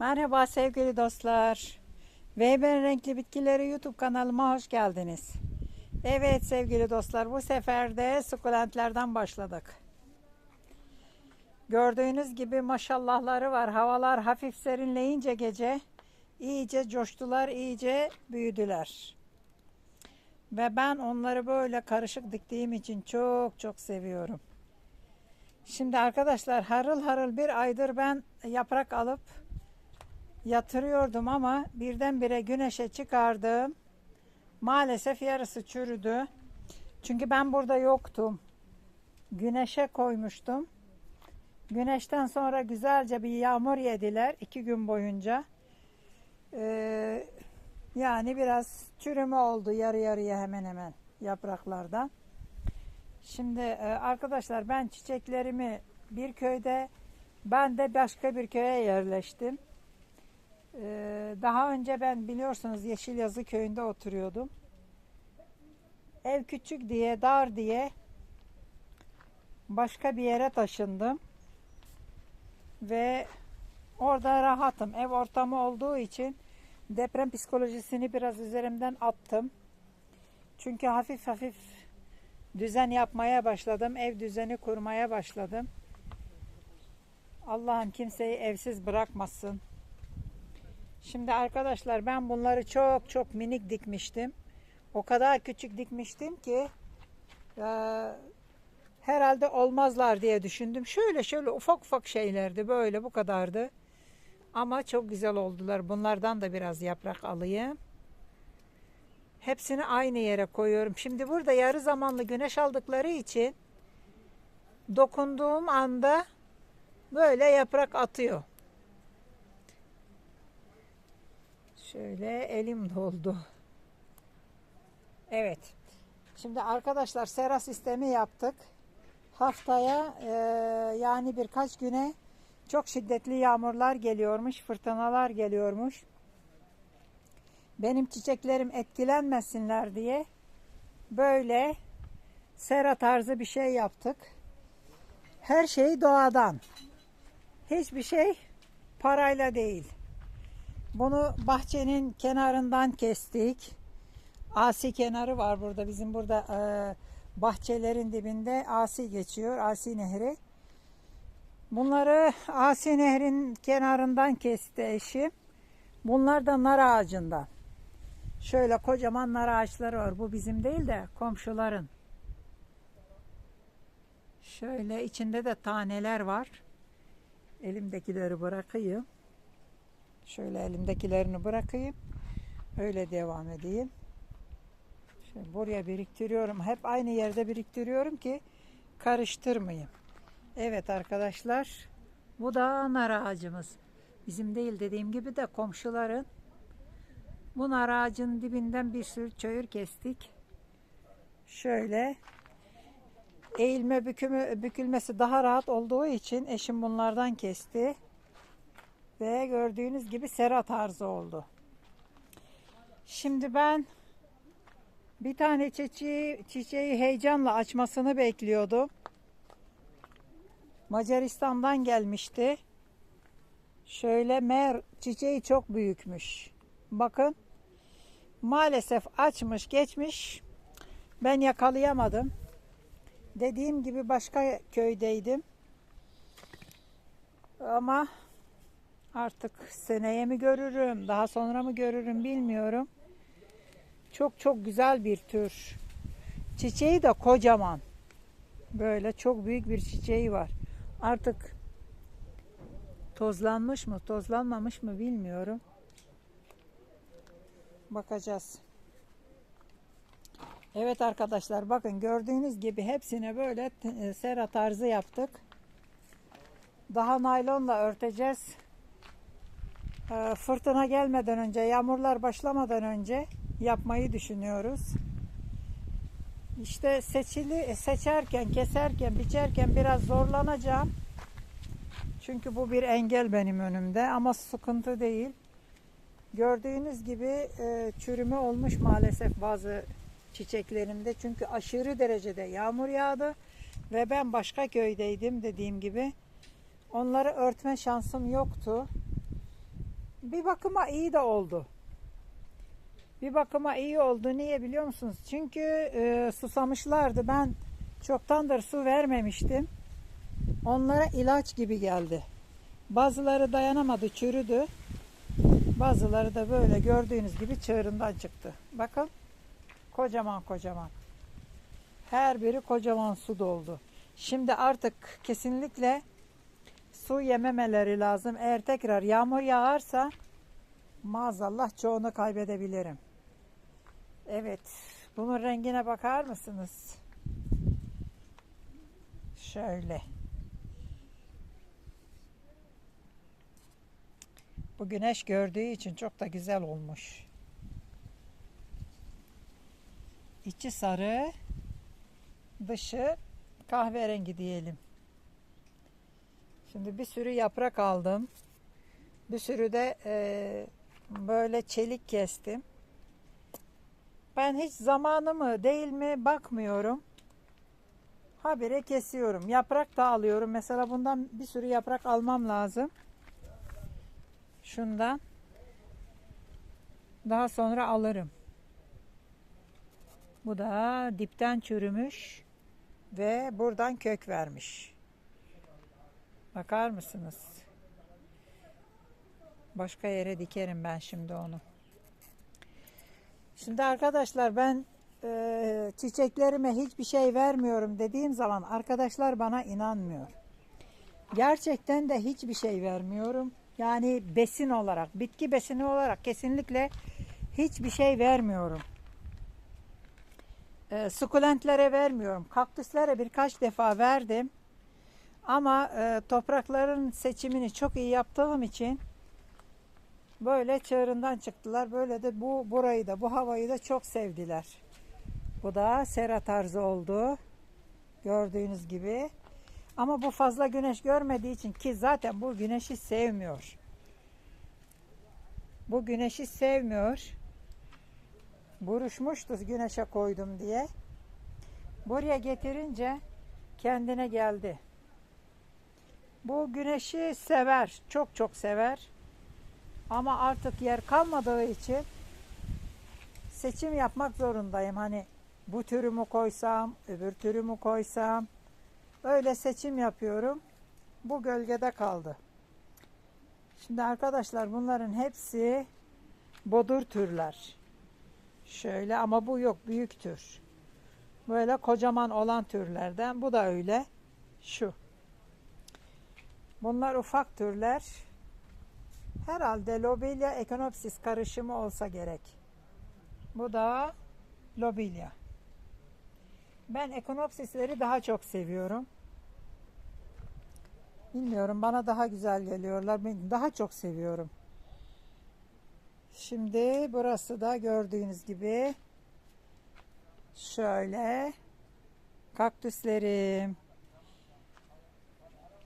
Merhaba sevgili dostlar. Weber Renkli Bitkileri YouTube kanalıma hoş geldiniz. Evet sevgili dostlar bu sefer de sukulentlerden başladık. Gördüğünüz gibi maşallahları var. Havalar hafif serinleyince gece iyice coştular, iyice büyüdüler. Ve ben onları böyle karışık diktiğim için çok çok seviyorum. Şimdi arkadaşlar harıl harıl bir aydır ben yaprak alıp yatırıyordum ama birdenbire güneşe çıkardım. Maalesef yarısı çürüdü. Çünkü ben burada yoktum. Güneşe koymuştum. Güneşten sonra güzelce bir yağmur yediler iki gün boyunca. Ee, yani biraz çürüme oldu yarı yarıya hemen hemen yapraklardan. Şimdi e, arkadaşlar ben çiçeklerimi bir köyde ben de başka bir köye yerleştim. Daha önce ben biliyorsunuz Yeşilyazı köyünde oturuyordum. Ev küçük diye, dar diye başka bir yere taşındım. Ve orada rahatım. Ev ortamı olduğu için deprem psikolojisini biraz üzerimden attım. Çünkü hafif hafif düzen yapmaya başladım. Ev düzeni kurmaya başladım. Allah'ım kimseyi evsiz bırakmasın. Şimdi arkadaşlar ben bunları çok çok minik dikmiştim. O kadar küçük dikmiştim ki e, herhalde olmazlar diye düşündüm. Şöyle şöyle ufak ufak şeylerdi böyle bu kadardı. Ama çok güzel oldular. Bunlardan da biraz yaprak alayım. Hepsini aynı yere koyuyorum. Şimdi burada yarı zamanlı güneş aldıkları için dokunduğum anda böyle yaprak atıyor. Şöyle elim doldu. Evet. Şimdi arkadaşlar sera sistemi yaptık. Haftaya e, yani birkaç güne çok şiddetli yağmurlar geliyormuş, fırtınalar geliyormuş. Benim çiçeklerim etkilenmesinler diye böyle sera tarzı bir şey yaptık. Her şey doğadan. Hiçbir şey parayla değil. Bunu bahçenin kenarından kestik. Asi kenarı var burada. Bizim burada e, bahçelerin dibinde Asi geçiyor. Asi Nehri. Bunları Asi Nehrin kenarından kesti eşim. Bunlar da nar ağacından. Şöyle kocaman nar ağaçları var. Bu bizim değil de komşuların. Şöyle içinde de taneler var. Elimdekileri bırakayım. Şöyle elimdekilerini bırakayım. Öyle devam edeyim. Şöyle buraya biriktiriyorum. Hep aynı yerde biriktiriyorum ki karıştırmayayım. Evet arkadaşlar. Bu da nar ağacımız. Bizim değil dediğim gibi de komşuların. Bu nar ağacının dibinden bir sürü çayır kestik. Şöyle eğilme bükümü, bükülmesi daha rahat olduğu için eşim bunlardan kesti. Ve gördüğünüz gibi sera tarzı oldu. Şimdi ben bir tane çiçeği, çiçeği heyecanla açmasını bekliyordum. Macaristan'dan gelmişti. Şöyle mer çiçeği çok büyükmüş. Bakın. Maalesef açmış geçmiş. Ben yakalayamadım. Dediğim gibi başka köydeydim. Ama artık seneye mi görürüm, daha sonra mı görürüm bilmiyorum. Çok çok güzel bir tür. Çiçeği de kocaman. Böyle çok büyük bir çiçeği var. Artık tozlanmış mı, tozlanmamış mı bilmiyorum. Bakacağız. Evet arkadaşlar bakın gördüğünüz gibi hepsine böyle e, sera tarzı yaptık. Daha naylonla örteceğiz. E, Fırtına gelmeden önce, yağmurlar başlamadan önce yapmayı düşünüyoruz. İşte seçili seçerken, keserken, biçerken biraz zorlanacağım. Çünkü bu bir engel benim önümde ama sıkıntı değil. Gördüğünüz gibi e, çürüme olmuş maalesef bazı çiçeklerimde. Çünkü aşırı derecede yağmur yağdı ve ben başka köydeydim dediğim gibi. Onları örtme şansım yoktu. Bir bakıma iyi de oldu. Bir bakıma iyi oldu. Niye biliyor musunuz? Çünkü e, susamışlardı. Ben çoktandır su vermemiştim. Onlara ilaç gibi geldi. Bazıları dayanamadı, çürüdü. Bazıları da böyle gördüğünüz gibi çığırından çıktı. Bakın. Kocaman kocaman. Her biri kocaman su doldu. Şimdi artık kesinlikle su yememeleri lazım. Eğer tekrar yağmur yağarsa maazallah çoğunu kaybedebilirim. Evet. Bunun rengine bakar mısınız? Şöyle. Bu güneş gördüğü için çok da güzel olmuş. İçi sarı, dışı kahverengi diyelim. Şimdi bir sürü yaprak aldım. Bir sürü de e, böyle çelik kestim. Ben hiç zamanı mı değil mi bakmıyorum. Habire kesiyorum. Yaprak da alıyorum. Mesela bundan bir sürü yaprak almam lazım. Şundan. Daha sonra alırım. Bu da dipten çürümüş ve buradan kök vermiş. Bakar mısınız? Başka yere dikerim ben şimdi onu. Şimdi arkadaşlar ben e, çiçeklerime hiçbir şey vermiyorum dediğim zaman arkadaşlar bana inanmıyor. Gerçekten de hiçbir şey vermiyorum. Yani besin olarak, bitki besini olarak kesinlikle hiçbir şey vermiyorum. E, sukulentlere vermiyorum. Kaktüslere birkaç defa verdim. Ama e, toprakların seçimini çok iyi yaptığım için böyle çığırından çıktılar. Böyle de bu burayı da bu havayı da çok sevdiler. Bu da sera tarzı oldu. Gördüğünüz gibi. Ama bu fazla güneş görmediği için ki zaten bu güneşi sevmiyor. Bu güneşi sevmiyor. Buruşmuştu güneşe koydum diye. Buraya getirince kendine geldi. Bu güneşi sever. Çok çok sever. Ama artık yer kalmadığı için seçim yapmak zorundayım. Hani bu türü mü koysam, öbür türü mü koysam. Böyle seçim yapıyorum. Bu gölgede kaldı. Şimdi arkadaşlar bunların hepsi bodur türler. Şöyle ama bu yok büyük tür. Böyle kocaman olan türlerden. Bu da öyle. Şu. Bunlar ufak türler. Herhalde lobelia ekonopsis karışımı olsa gerek. Bu da lobelia. Ben ekonopsisleri daha çok seviyorum. Bilmiyorum bana daha güzel geliyorlar. Ben daha çok seviyorum. Şimdi burası da gördüğünüz gibi şöyle kaktüslerim.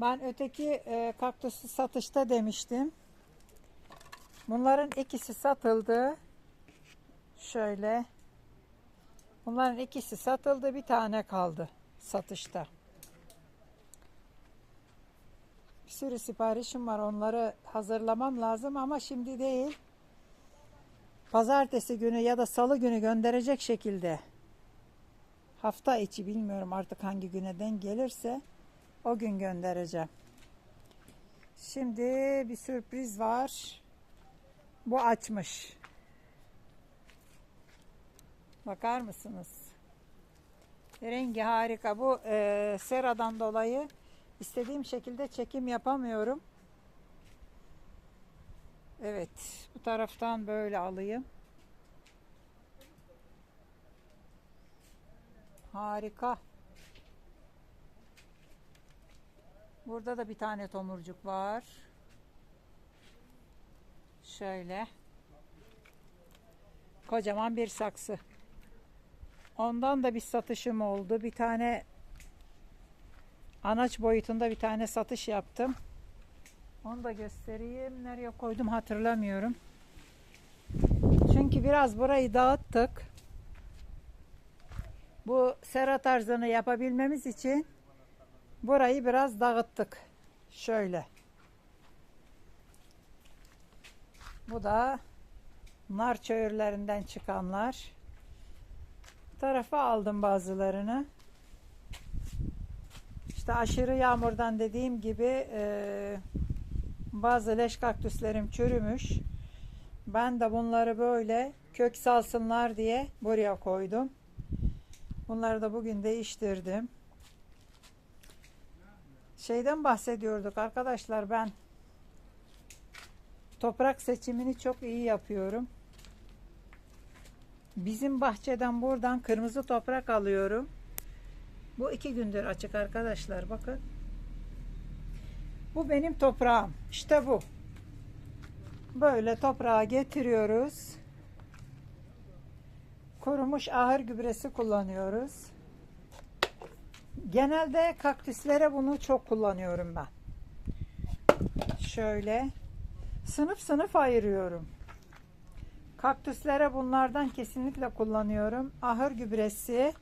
Ben öteki e, kaktüsü satışta demiştim. Bunların ikisi satıldı. Şöyle. Bunların ikisi satıldı. Bir tane kaldı satışta. Bir sürü siparişim var. Onları hazırlamam lazım ama şimdi değil. Pazartesi günü ya da salı günü gönderecek şekilde hafta içi bilmiyorum artık hangi güneden gelirse o gün göndereceğim. Şimdi bir sürpriz var. Bu açmış. Bakar mısınız? Rengi harika. Bu e, seradan dolayı istediğim şekilde çekim yapamıyorum. Evet. Bu taraftan böyle alayım. Harika. Burada da bir tane tomurcuk var. Şöyle. Kocaman bir saksı. Ondan da bir satışım oldu. Bir tane anaç boyutunda bir tane satış yaptım. Onu da göstereyim. Nereye koydum hatırlamıyorum. Çünkü biraz burayı dağıttık. Bu sera tarzını yapabilmemiz için burayı biraz dağıttık. Şöyle. Bu da nar çöğürlerinden çıkanlar. Tarafa aldım bazılarını. İşte aşırı yağmurdan dediğim gibi e, bazı leş kaktüslerim çürümüş. Ben de bunları böyle kök salsınlar diye buraya koydum. Bunları da bugün değiştirdim. Şeyden bahsediyorduk arkadaşlar ben toprak seçimini çok iyi yapıyorum. Bizim bahçeden buradan kırmızı toprak alıyorum. Bu iki gündür açık arkadaşlar bakın. Bu benim toprağım. İşte bu. Böyle toprağa getiriyoruz. Kurumuş ahır gübresi kullanıyoruz. Genelde kaktüslere bunu çok kullanıyorum ben. Şöyle sınıf sınıf ayırıyorum. Kaktüslere bunlardan kesinlikle kullanıyorum. Ahır gübresi,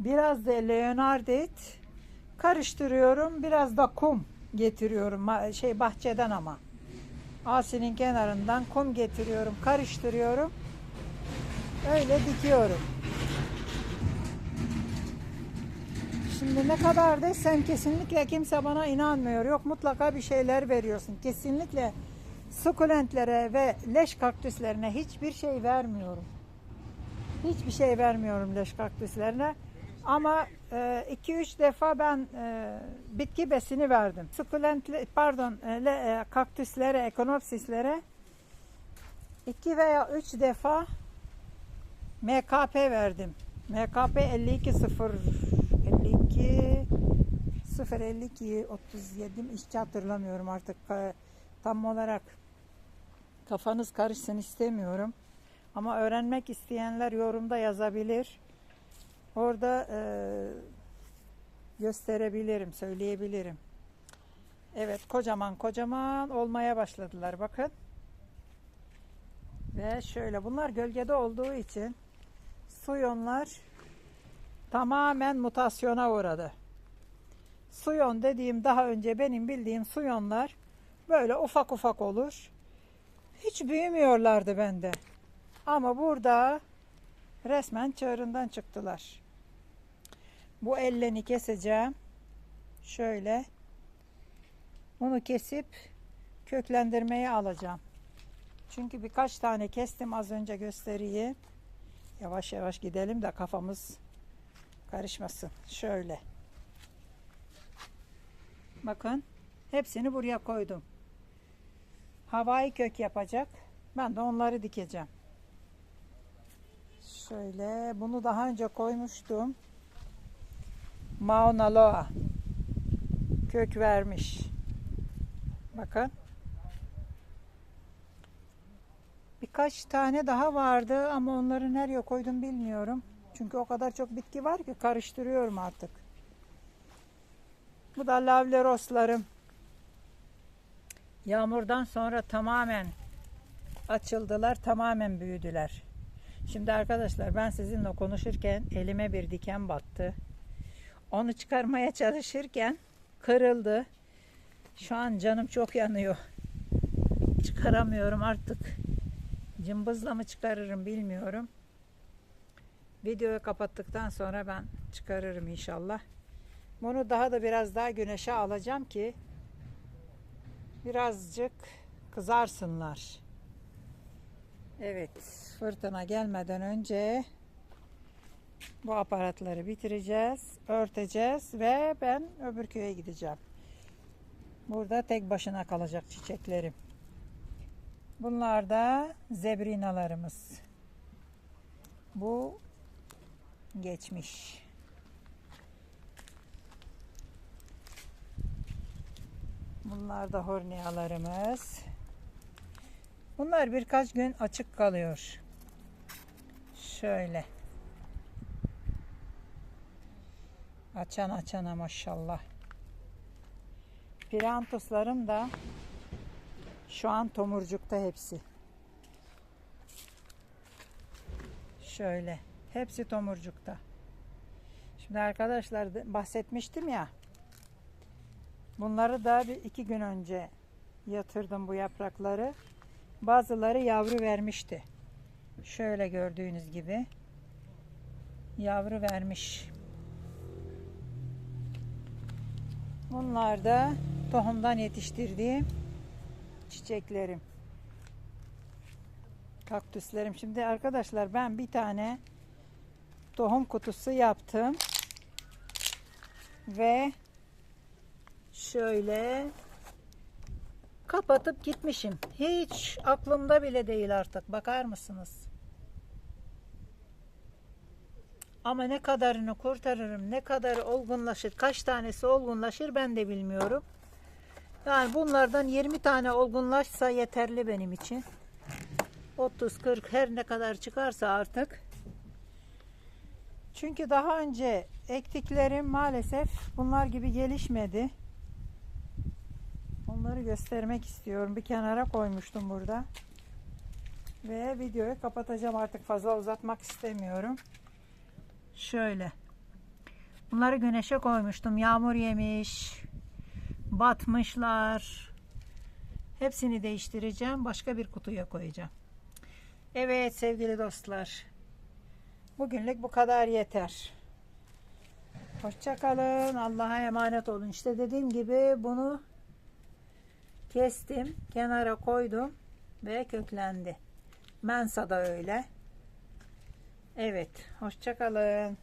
biraz da leonardit karıştırıyorum. Biraz da kum getiriyorum. Şey bahçeden ama. Asinin kenarından kum getiriyorum, karıştırıyorum. Öyle dikiyorum. Şimdi ne kadar desem kesinlikle kimse bana inanmıyor. Yok mutlaka bir şeyler veriyorsun. Kesinlikle sukulentlere ve leş kaktüslerine hiçbir şey vermiyorum. Hiçbir şey vermiyorum leş kaktüslerine. Ama 2-3 defa ben e, bitki besini verdim. Sukulent pardon e, le, e, kaktüslere, ekonopsislere 2 veya 3 defa MKP verdim. MKP 52 0 52 0 52 37 hiç hatırlamıyorum artık tam olarak kafanız karışsın istemiyorum. Ama öğrenmek isteyenler yorumda yazabilir. Orada e, gösterebilirim, söyleyebilirim. Evet, kocaman kocaman olmaya başladılar. Bakın. Ve şöyle, bunlar gölgede olduğu için suyonlar tamamen mutasyona uğradı. Suyon dediğim daha önce benim bildiğim suyonlar böyle ufak ufak olur. Hiç büyümüyorlardı bende. Ama burada resmen çığırından çıktılar. Bu elleni keseceğim. Şöyle. Bunu kesip köklendirmeye alacağım. Çünkü birkaç tane kestim az önce göstereyim. Yavaş yavaş gidelim de kafamız karışmasın. Şöyle. Bakın. Hepsini buraya koydum. Havai kök yapacak. Ben de onları dikeceğim. Şöyle. Bunu daha önce koymuştum. Mauna Loa kök vermiş. Bakın. Birkaç tane daha vardı ama onları nereye koydum bilmiyorum. Çünkü o kadar çok bitki var ki karıştırıyorum artık. Bu da lavleroslarım. Yağmurdan sonra tamamen açıldılar, tamamen büyüdüler. Şimdi arkadaşlar ben sizinle konuşurken elime bir diken battı. Onu çıkarmaya çalışırken kırıldı. Şu an canım çok yanıyor. Çıkaramıyorum artık. Cımbızla mı çıkarırım bilmiyorum. Videoyu kapattıktan sonra ben çıkarırım inşallah. Bunu daha da biraz daha güneşe alacağım ki birazcık kızarsınlar. Evet, fırtına gelmeden önce bu aparatları bitireceğiz, örteceğiz ve ben öbür köye gideceğim. Burada tek başına kalacak çiçeklerim. Bunlar da zebrinalarımız. Bu geçmiş. Bunlar da hornialarımız. Bunlar birkaç gün açık kalıyor. Şöyle. Açan açana maşallah. Pirantuslarım da şu an tomurcukta hepsi. Şöyle. Hepsi tomurcukta. Şimdi arkadaşlar da- bahsetmiştim ya. Bunları da bir iki gün önce yatırdım bu yaprakları. Bazıları yavru vermişti. Şöyle gördüğünüz gibi yavru vermiş. Bunlar da tohumdan yetiştirdiğim çiçeklerim. Kaktüslerim. Şimdi arkadaşlar ben bir tane tohum kutusu yaptım. Ve şöyle kapatıp gitmişim. Hiç aklımda bile değil artık. Bakar mısınız? Ama ne kadarını kurtarırım, ne kadar olgunlaşır, kaç tanesi olgunlaşır ben de bilmiyorum. Yani bunlardan 20 tane olgunlaşsa yeterli benim için. 30 40 her ne kadar çıkarsa artık. Çünkü daha önce ektiklerim maalesef bunlar gibi gelişmedi. Onları göstermek istiyorum. Bir kenara koymuştum burada. Ve videoyu kapatacağım artık fazla uzatmak istemiyorum. Şöyle. Bunları güneşe koymuştum. Yağmur yemiş. Batmışlar. Hepsini değiştireceğim. Başka bir kutuya koyacağım. Evet sevgili dostlar. Bugünlük bu kadar yeter. Hoşçakalın. Allah'a emanet olun. İşte dediğim gibi bunu kestim. Kenara koydum. Ve köklendi. Mensa da öyle. Evet. Hoşçakalın.